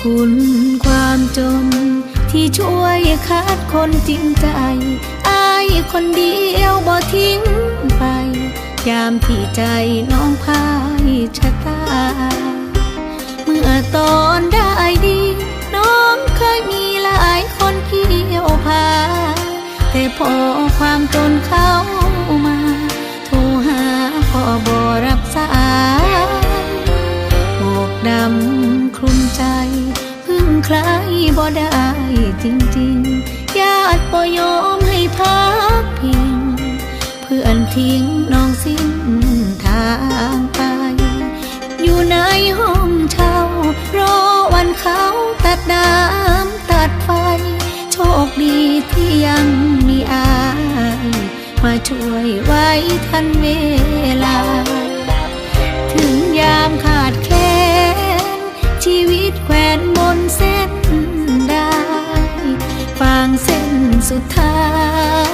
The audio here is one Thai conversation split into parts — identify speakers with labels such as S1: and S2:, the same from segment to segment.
S1: คุณความจน ที่ช่วยคัดคนจริงใจอายคนเดียวบ่ทิ้งไป ยามที่ใจน้องพายชะตา เมื่อตอนได้ดี น้องเคยมีหลายคนเกี่ยวพา แต่พอความจนเข้ามา โทรหาก็บ่รับสาย บ่ได้จริงๆ ญาติบ่ยอมให้พักพิง เพื่อนทิ้งน้องสิ้นทางไป อยู่ในห้องเช่ารอวันเขาตัดน้ำตัดไฟ โชคดีที่ยังมีอาย มาช่วยไว้ทันเวลาางเส้นสุดท้า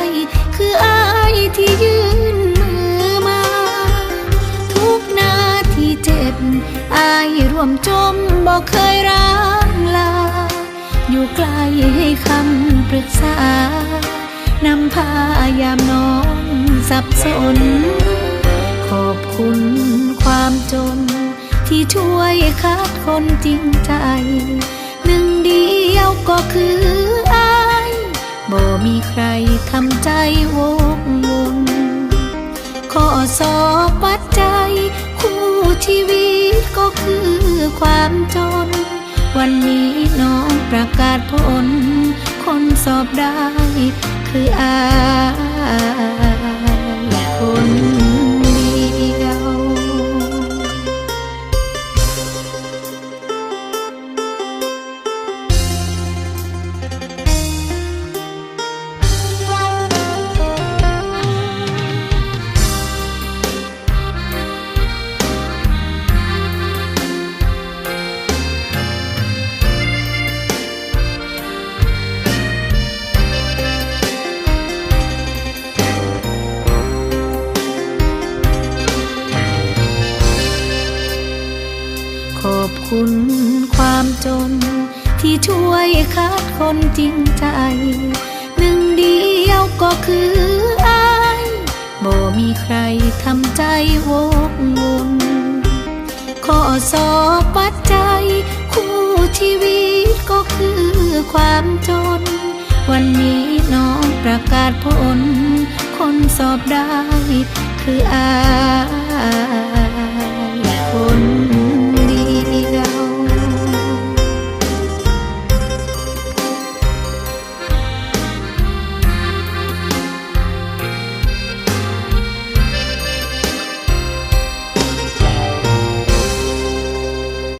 S1: ย คืออายที่ยืนมือมา ทุกนาทีเจ็บ อายร่วมจมบอกเคยร้างลา อยู่ใกล้ให้คำปรึกษานำพายามน้องสับสน ขอบคุณความจน ที่ช่วยคัดคนจริงใจ หนึ่งเดียวก็คืออ วกวนข้อสอบปัจจัย คู่ชีวิตก็คือความจน วันนี้น้องประกาศผล คนสอบได้คืออา คุณความจน ที่ช่วยคัดคนจริงใจ หนึ่งเดียวก็คืออายบ่มีใครทำใจวกวนข้อสอบปัจจัย คู่ชีวิตก็คือความจน วันนี้น้องประกาศผล คนสอบได้คืออาย